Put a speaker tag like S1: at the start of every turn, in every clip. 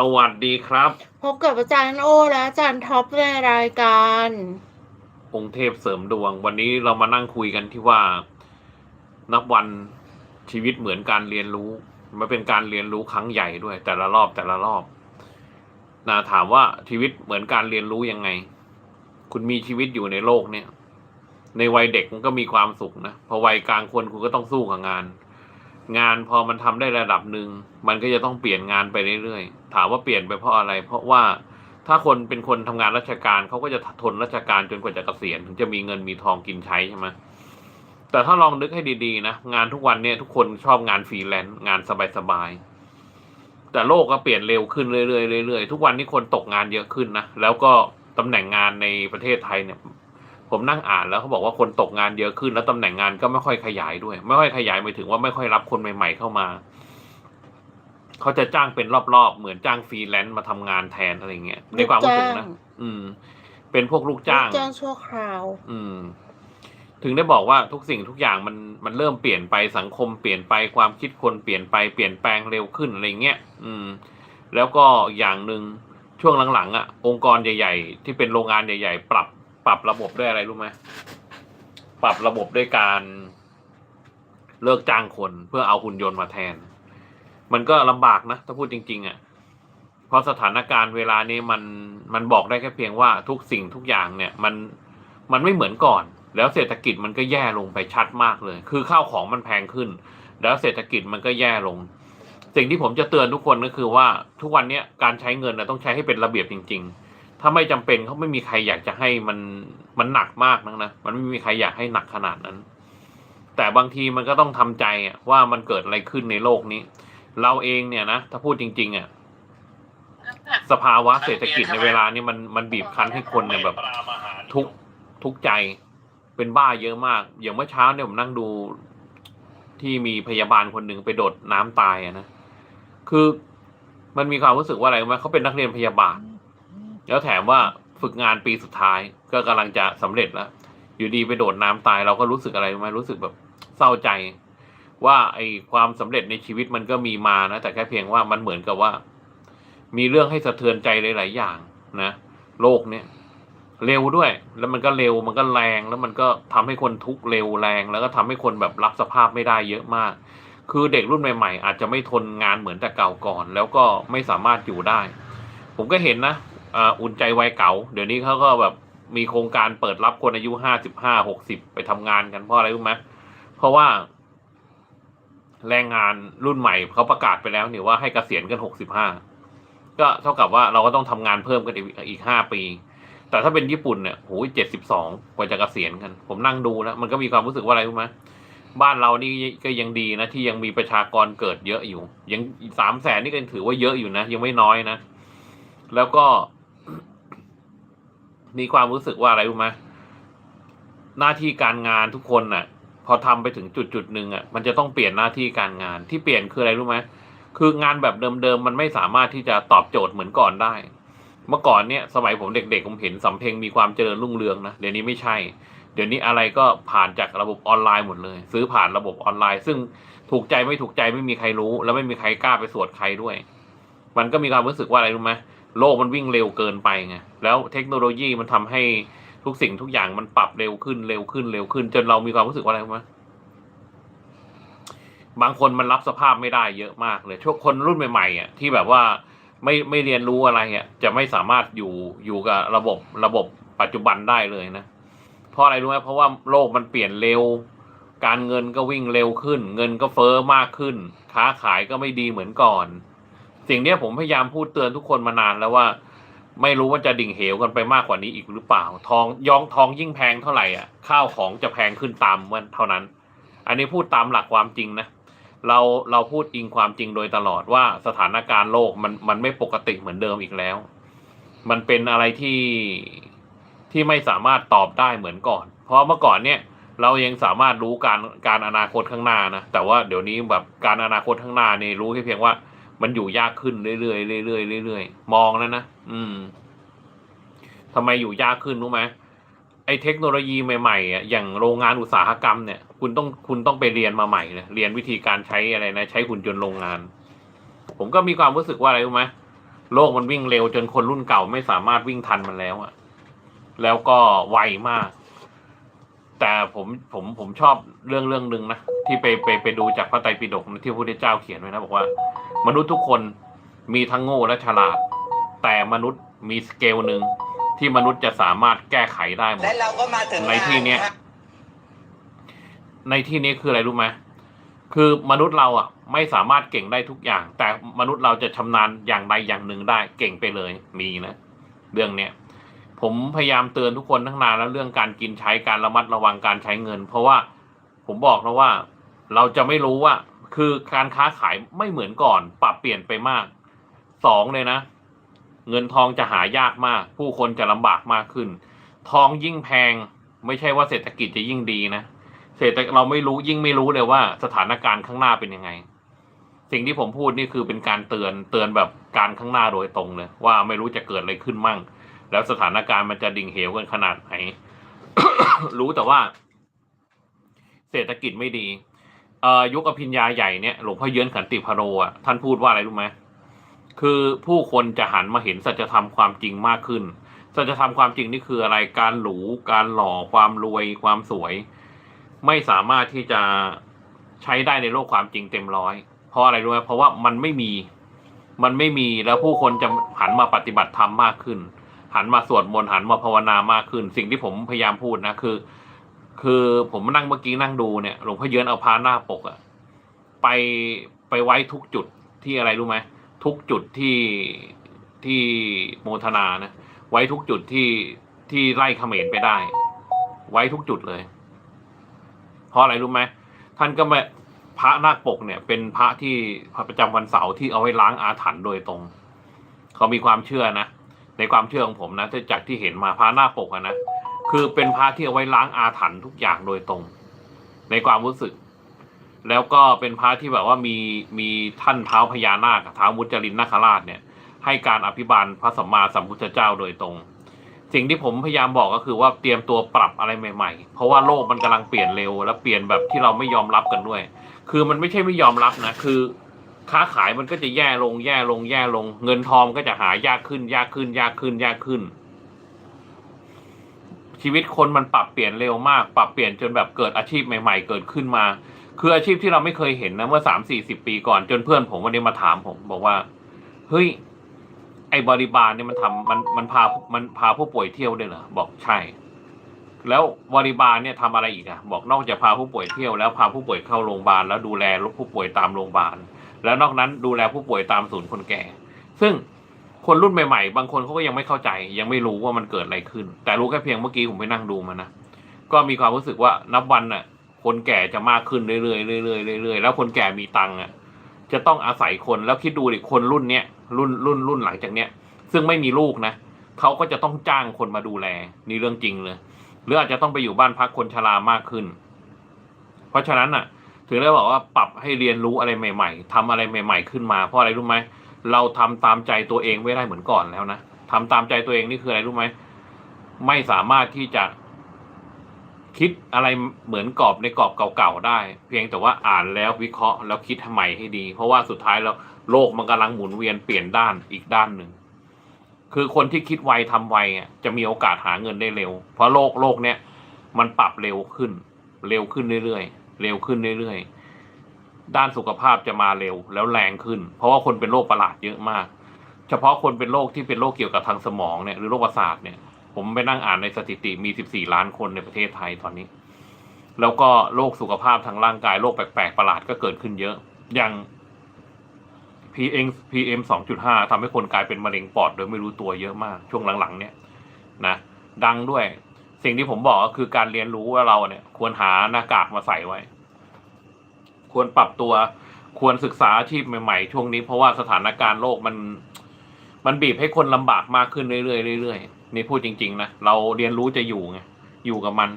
S1: สวัสดีครับ
S2: พบกับอาจารย์โอและอาจารย์ท็อปในรายการ
S1: องค์เทพเสริมดวง วันนี้เรามานั่งคุยกันที่ว่า นับวันชีวิตเหมือนการเรียนรู้มันเป็นการเรียนรู้ครั้งใหญ่ด้วย แต่ละรอบแต่ละรอบนะถามว่าชีวิตเหมือนการเรียนรู้ยังไง คุณมีชีวิตอยู่ในโลกเนี่ย ในวัยเด็กมันก็มีความสุขนะพอวัยกลางคนคุณก็ต้องสู้กับงาน งานพอมันทำได้ระดับหนึ่งมันก็จะต้องเปลี่ยนงานไปเรื่อยๆ ถามว่าเปลี่ยนไปเพราะอะไร เพราะว่าถ้าคนเป็นคนทำงานราชการเขาก็จะทนราชการจนกว่าจะเกษียณถึงจะมีเงินมีทองกินใช้ใช่ไหมแต่ถ้าลองนึกให้ดีๆนะงานทุกวันเนี่ยทุกคนชอบงานฟรีแลนซ์งานสบายๆแต่โลกก็เปลี่ยนเร็วขึ้นเรื่อยๆเรื่อยๆทุกวันนี้คนตกงานเยอะขึ้นนะแล้วก็ตำแหน่งงานในประเทศไทยเนี่ย ผมนั่งอ่านแล้วเขาบอกว่าคนตกงานเยอะขึ้น แล้วตำแหน่งงานก็ไม่ค่อยขยายด้วย ไม่ค่อยขยายหมายถึงว่าไม่ค่อยรับคนใหม่ ๆ เข้ามาเขาจะจ้างเป็นรอบๆ เหมือนจ้างฟรีแลนซ์มาทำงานแทนอะไรเงี้ยในความรู้สึกนะอืม เป็นพวกลูกจ้าง
S2: ลูกจ้างชั่วคราว
S1: อืม ถึงได้บอกว่าทุกสิ่งทุกอย่างมันมันเริ่มเปลี่ยนไปสังคมเปลี่ยนไปความคิดคนเปลี่ยนไปเปลี่ยนแปลงเร็วขึ้นอะไรเงี้ยอืม แล้วก็อย่างหนึ่งช่วงหลังๆอะ องค์กรใหญ่ ๆ ที่เป็นโรงงานใหญ่ ๆ ปรับ ปรับระบบด้วยอะไรรู้ไหมปรับระบบด้วยการเลิกจ้างคนเพื่อเอาหุ่นยนต์มาแทน มันก็ลำบากนะ ถ้าพูดจริง ๆอะเพราะสถานการณ์เวลานี้มันมันบอกได้แค่เพียงว่าทุกสิ่งทุกอย่างเนี่ย มันมันไม่เหมือนก่อน แล้วเศรษฐกิจมันก็แย่ลงไปชัดมากเลย คือข้าวของมันแพงขึ้น แล้วเศรษฐกิจมันก็แย่ลง สิ่งที่ผมจะเตือนทุกคนก็คือว่าทุกวันนี้การใช้เงินนะต้องใช้ให้เป็นระเบียบจริง ๆ ถ้าไม่จำเป็นเขาไม่มีใครอยากจะให้มันมันหนักมากนักนะมันไม่มีใครอยากให้หนักขนาดนั้น แต่บางทีมันก็ต้องทำใจอะว่ามันเกิดอะไรขึ้นในโลกนี้ เราเองเนี่ยนะถ้าพูดจริง ๆอะสภาวะเศรษฐกิจในเวลานี้มันมันบีบคั้นให้คนเนี่ยแบบทุกทุกใจเป็นบ้าเยอะมาก อย่างเมื่อเช้าเนี่ยผมนั่งดูที่มีพยาบาลคนหนึ่งไปโดดน้ำตายอะนะคือมันมีความรู้สึกว่าอะไรไหมเขาเป็นนักเรียนพยาบาล แล้วแถมว่าฝึกงานปีสุดท้าย ก็กำลังจะสำเร็จแล้ว อยู่ดีไปโดดน้ำตายเราก็รู้สึกอะไรไหมรู้สึกแบบเศร้าใจ ว่าไอความสำเร็จในชีวิตมันก็มีมานะแต่แค่เพียงว่ามันเหมือนกับว่า มีเรื่องให้สะเทือนใจหลาย ๆ อย่างนะโลกเนี้ยเร็วด้วย แล้วมันก็เร็วมันก็แรง แล้วมันก็ทำให้คนทุกข์เร็วแรง แล้วก็ทำให้คนแบบรับสภาพไม่ได้เยอะมาก คือเด็กรุ่นใหม่ ๆ อาจจะไม่ทนงานเหมือนแต่เก่าก่อน แล้วก็ไม่สามารถอยู่ได้ ผมก็เห็นนะ อ่าอุ่นใจวัยเก่า เดี๋ยวนี้เขาก็แบบมีโครงการเปิดรับคนอายุห้าสิบห้าหกสิบไปทำงานกันเพราะอะไรรู้ไหมเพราะว่า แรงงานรุ่นใหม่เขาประกาศไปแล้วเนี่ยว่าให้เกษียณกันหกสิบห้าก็เท่ากับว่าเราก็ต้องทำงานเพิ่มกันอีกอีกห้าปี แต่ถ้าเป็นญี่ปุ่นเนี่ยโหเจ็ดสิบสองกว่าจะเกษียณกัน ผมนั่งดูแล้วมันก็มีความรู้สึกว่าอะไรรู้ไหมบ้านเรานี่ก็ยังดีนะ ที่ยังมีประชากรเกิดเยอะอยู่ ยังสามแสนนี่ก็ถือว่าเยอะอยู่นะ ยังไม่น้อยนะ แล้วก็ มีความรู้สึกว่าอะไรรู้ไหมหน้าที่การงานทุกคนน่ะ พอทำไปถึงจุดจุดหนึ่งอะมันจะต้องเปลี่ยนหน้าที่การงานที่เปลี่ยนคืออะไรรู้ไหมคืองานแบบเดิมๆมันไม่สามารถที่จะตอบโจทย์เหมือนก่อนได้ เมื่อก่อนเนี่ยสมัยผมเด็กๆผมเห็นสำเพ็งมีความเจริญรุ่งเรืองนะเดี๋ยวนี้ไม่ใช่ เดี๋ยวนี้อะไรก็ผ่านจากระบบออนไลน์หมดเลย ซื้อผ่านระบบออนไลน์ ซึ่งถูกใจไม่ถูกใจไม่มีใครรู้ แล้วไม่มีใครกล้าไปสวดใครด้วย มันก็มีความรู้สึกว่าอะไรรู้ไหม โลกมันวิ่งเร็วเกินไปไงแล้วเทคโนโลยีมันทำให้ทุกสิ่งทุกอย่างมันปรับเร็วขึ้นเร็วขึ้นเร็วขึ้น จนเรามีความรู้สึกว่าอะไรไหมบางคนมันรับสภาพไม่ได้เยอะมากเลยช่วงคนรุ่นใหม่ๆอะที่แบบว่าไม่ไม่เรียนรู้อะไรอะจะไม่สามารถอยู่อยู่กับระบบระบบปัจจุบันได้เลยนะเพราะอะไรรู้ไหมเพราะว่าโลกมันเปลี่ยนเร็ว การเงินก็วิ่งเร็วขึ้น เงินก็เฟอ้อมากขึ้น ค้าขายก็ไม่ดีเหมือนก่อน สิ่งนี้ผมพยายามพูดเตือนทุกคนมานานแล้วว่า ไม่รู้ว่าจะดิ่งเหวกันไปมากกว่านี้อีกหรือเปล่า ทองยองทองยิ่งแพงเท่าไหร่อะข้าวของจะแพงขึ้นตามมันเท่านั้น อันนี้พูดตามหลักความจริงนะเราเราพูดอิงความจริงโดยตลอดว่าสถานการณ์โลกมันมันไม่ปกติเหมือนเดิมอีกแล้ว มันเป็นอะไรที่ที่ไม่สามารถตอบได้เหมือนก่อน เพราะเมื่อก่อนเนี่ยเรายังสามารถรู้การการอนาคตข้างหน้านะแต่ว่าเดี๋ยวนี้แบบการอนาคตข้างหน้านี่รู้แค่เพียงว่า มันอยู่ยากขึ้นเรื่อยๆเรื่อยๆเรื่อยๆมองแล้วนะอืมทำไมอยู่ยากขึ้นรู้ไหมไอ้เทคโนโลยีใหม่ๆอะอย่างโรงงานอุตสาหกรรมเนี่ย คุณต้องคุณต้องไปเรียนมาใหม่เลยเรียนวิธีการใช้อะไรนะ ใช้หุ่นยนต์โรงงาน ผมก็มีความรู้สึกว่าอะไรรู้ไหมโลกมันวิ่งเร็วจนคนรุ่นเก่าไม่สามารถวิ่งทันมันแล้วอะแล้วก็ไวมาก แต่ผมผมผมชอบเรื่องเรื่องหนึ่งนะที่ไปไปไปดูจากพระไตรปิฎกนะที่พระพุทธเจ้าเขียนไว้นะบอกว่า มนุษย์ทุกคนมีทั้งโง่และฉลาด แต่มนุษย์มีสเกลหนึ่งที่มนุษย์จะสามารถแก้ไขได้หมด
S3: และเราก็มาถึง
S1: ในที่เนี้ย
S3: งาะ
S1: ในที่นี้คืออะไรรู้ไหมคือมนุษย์เราอะ ไม่สามารถเก่งได้ทุกอย่าง แต่มนุษย์เราจะชำนาญอย่างใดอย่างหนึ่งได้เก่งไปเลยมีนะเรื่องเนี้ย ผมพยายามเตือนทุกคนทั้งนานแล้วเรื่องการกินใช้การระมัดระวังการใช้เงิน เพราะว่าผมบอกนะว่า เราจะไม่รู้ว่า คือการค้าขายไม่เหมือนก่อน ปรับเปลี่ยนไปมากสองเลยนะ เงินทองจะหายากมาก ผู้คนจะลำบากมากขึ้น ทองยิ่งแพง ไม่ใช่ว่าเศรษฐกิจจะยิ่งดีนะเศรษฐเราไม่รู้ยิ่งไม่รู้เลยว่าสถานการณ์ข้างหน้าเป็นยังไง สิ่งที่ผมพูดนี่คือเป็นการเตือนเตือนแบบการข้างหน้าโดยตรงเลยว่าไม่รู้จะเกิดอะไรขึ้นมั่ง แล้วสถานการณ์มันจะดิ่งเหวกันขนาดไหน รู้แต่ว่า เศรษฐกิจไม่ดีเอ่อยุคอภิญญาใหญ่เนี่ยหลวงพ่อเยือนขันติพโรอะท่านพูดว่าอะไรรู้ไหมคือผู้คนจะหันมาเห็นสัจธรรมความจริงมากขึ้น สัจธรรมความจริงนี่คืออะไรการหรูการหล่อความรวยความสวย ไม่สามารถที่จะใช้ได้ในโลกความจริงเต็มร้อย เพราะอะไรรู้ไหมเพราะว่ามันไม่มี มันไม่มีแล้วผู้คนจะหันมาปฏิบัติธรรมมากขึ้น หันมาสวดมนต์หันมาภาวนามากขึ้น สิ่งที่ผมพยายามพูดนะคือ คือผมนั่งเมื่อกี้นั่งดูเนี่ยหลวงพ่อเยือนเอาพาหน้าปกอะไปไปไว้ทุกจุดที่อะไรรู้ไหมทุกจุดที่ที่โมทนานะไว้ทุกจุดที่ที่ไล่เขมรไปได้ ไว้ทุกจุดเลย เพราะอะไรรู้ไหมท่านก็มาพระนาคปกเนี่ย เป็นพระที่พระประจำวันเสาร์ที่เอาไว้ล้างอาถรรพ์โดยตรง เขามีความเชื่อนะ ในความเชื่อของผมนะจากที่เห็นมาพระหน้าปกนะคือเป็นพระที่เอาไว้ล้างอาถรรพ์ทุกอย่างโดยตรง ในความรู้สึก แล้วก็เป็นพระที่แบบว่ามีมีท่านเท้าพญานาคเท้ามุจลินนาคราชเนี่ย ให้การอภิบาลพระสัมมาสัมพุทธเจ้าโดยตรง สิ่งที่ผมพยายามบอกก็คือว่าเตรียมตัวปรับอะไรใหม่ๆ เพราะว่าโลกมันกำลังเปลี่ยนเร็ว และเปลี่ยนแบบที่เราไม่ยอมรับกันด้วย คือมันไม่ใช่ไม่ยอมรับนะคือ ค้าขายมันก็จะแย่ลงแย่ลงแย่ลง เงินทองก็จะหายากขึ้น ยากขึ้น ยากขึ้น ยากขึ้น ชีวิตคนมันปรับเปลี่ยนเร็วมาก ปรับเปลี่ยนจนแบบเกิดอาชีพใหม่ ๆ เกิดขึ้นมา คืออาชีพที่เราไม่เคยเห็นนะเมื่อสามสี่สิบปีก่อนจนเพื่อนผมวันนี้มาถามผมบอกว่าเฮ้ยไอ้บริบาลเนี่ยมันทำมันมันพามันพาผู้ป่วยเที่ยวด้วยเหรอบอกใช่ แล้วบริบาลเนี่ยทำอะไรอีกอะบอกนอกจากพาผู้ป่วยเที่ยวแล้วพาผู้ป่วยเข้าโรงพยาบาลแล้วดูแลผู้ป่วยตามโรงพยาบาล แล้วนอกนั้นดูแลผู้ป่วยตามศูนย์คนแก่ ซึ่งคนรุ่นใหม่ๆ บางคนเขาก็ยังไม่เข้าใจ ยังไม่รู้ว่ามันเกิดอะไรขึ้น แต่รู้แค่เพียงเมื่อกี้ผมไปนั่งดูมานะ ก็มีความรู้สึกว่านับวันน่ะ คนแก่จะมากขึ้นเรื่อยๆเรื่อยๆเรื่อยๆแล้วคนแก่มีตังค์อะจะต้องอาศัยคนแล้วคิดดูดิคนรุ่นเนี้ยรุ่นรุ่นรุ่นหลังจากเนี้ย ซึ่งไม่มีลูกนะเขาก็จะต้องจ้างคนมาดูแลนี่เรื่องจริงเลย หรืออาจจะต้องไปอยู่บ้านพักคนชรามากขึ้น เพราะฉะนั้นน่ะ ถึงได้บอกว่าปรับให้เรียนรู้อะไรใหม่ ๆทำอะไรใหม่ ๆ ขึ้นมา เพราะอะไรรู้ไหมเราทำตามใจตัวเองไม่ได้เหมือนก่อนแล้วนะทำตามใจตัวเองนี่คืออะไรรู้ไหมไม่สามารถที่จะคิดอะไรเหมือนกรอบในกรอบเก่าๆได้ เพียงแต่ว่าอ่านแล้ววิเคราะห์แล้วคิดทำไมให้ดี เพราะว่าสุดท้ายแล้วโลกมันกำลังหมุนเวียนเปลี่ยนด้านอีกด้านหนึ่งคือคนที่คิดไวทำไวอะจะมีโอกาสหาเงินได้เร็ว เพราะโลกโลกเนี้ยมันปรับเร็วขึ้น เร็วขึ้นเรื่อยๆ เร็วขึ้นเรื่อยๆ ด้านสุขภาพจะมาเร็วแล้วแรงขึ้น เพราะว่าคนเป็นโรคประหลาดเยอะมาก เฉพาะคนเป็นโรคที่เป็นโรคเกี่ยวกับทางสมองเนี่ยหรือโรคประสาทเนี่ย ผมไปนั่งอ่านในสถิติมี 14 ล้านคนในประเทศไทยตอนนี้ แล้วก็โรคสุขภาพทางร่างกายโรคแปลกๆประหลาดก็เกิดขึ้นเยอะ อย่าง PM PM 2.5ทำให้คนกลายเป็นมะเร็งปอดโดยไม่รู้ตัวเยอะมาก ช่วงหลังๆ เนี่ยนะ ดังด้วย สิ่งที่ผมบอกก็คือการเรียนรู้ว่าเราเนี่ย ควรหาหน้ากากมาใส่ไว้ ควรปรับตัว ควรศึกษาอาชีพใหม่ๆ ช่วงนี้เพราะว่าสถานการณ์โลกมัน มันบีบให้คนลำบากมากขึ้นเรื่อยๆเรื่อยๆนี่พูดจริงๆนะเราเรียนรู้จะอยู่ไงอยู่กับมัน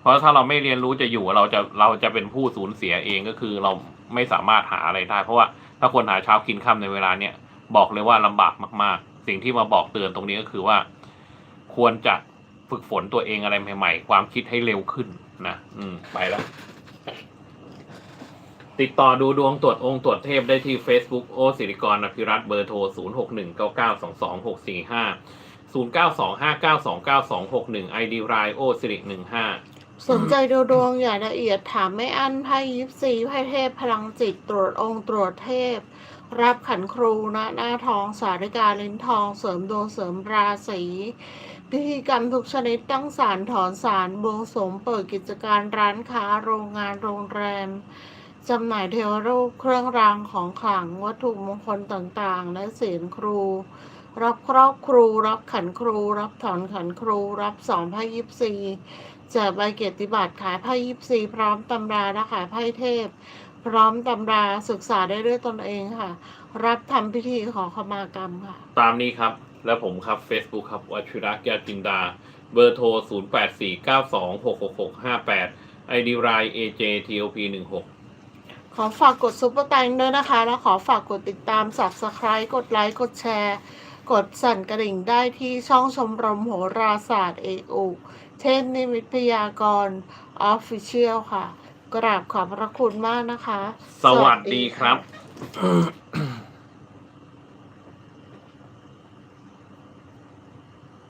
S1: เพราะถ้าเราไม่เรียนรู้จะอยู่เราจะเราจะเป็นผู้สูญเสียเองก็คือเราไม่สามารถหาอะไรได้ เพราะว่าถ้าคนหาเช้ากินค่ำในเวลาเนี้ยบอกเลยว่าลำบากมาก ๆ สิ่งที่มาบอกเตือนตรงนี้ก็คือว่า ควรจะ ฝึกฝนตัวเองอะไรใหม่ๆ ความคิดให้เร็วขึ้นนะอืมไปแล้ว ติดต่อดูดวงตรวจองค์ตรวจเทพได้ที่ Facebook โอสิริกรอภิรัตเบอร์โทร 0 6 1 9 9 2 2 6 4 5 0 9 2 5 9 2 9 2 6 1 ID รายโอสิริ15
S2: สนใจดูดวงอย่างละเอียดถามไม่อั้นไพ่ยิปซีไพ่เทพพลังจิตตรวจองค์ตรวจเทพ รับขันครูณหน้าทองสาริกาลิ้นทองเสริมดวงเสริมราศีพิธีกรรมทุกชนิดตั้งสารถอนสารบวงสรวงเปิดกิจการร้านค้าโรงงานโรงแรมจำหน่ายเทวรูปเครื่องรางของขลังวัตถุมงคลต่างๆ และเสียนครู รับครอบครู รับขันครู รับถอนขันครู รับสอนไพ่ยิปซีแจกใบเกียรติบัตรขายไพ่ยิปซีพร้อมตำราและขายไพ่เทพ พร้อมตำราศึกษาได้ด้วยตนเองค่ะ รับทำพิธีขอขมากรรมค่ะ
S1: ตามนี้ครับ และผมครับ Facebook ครับวัชิระแก้วจินดา เบอร์โทร 0 8 4 9 2 6 6 6 5 8 ID ราย AJTOP 16
S2: ขอฝากกดซุปเปอร์แตงด้วยนะคะ แล้วขอฝากกดติดตาม subscribe กดไลค์ กดแชร์ กดสั่นกระดิ่งได้ที่ช่องชมรมโหราศาสตร์เอกอุเทพนิมิตพยากรณ์ออฟฟิเชียลค่ะ กราบขอบพระคุณมากนะคะ
S1: สวัสดีครับ
S2: ค่ะ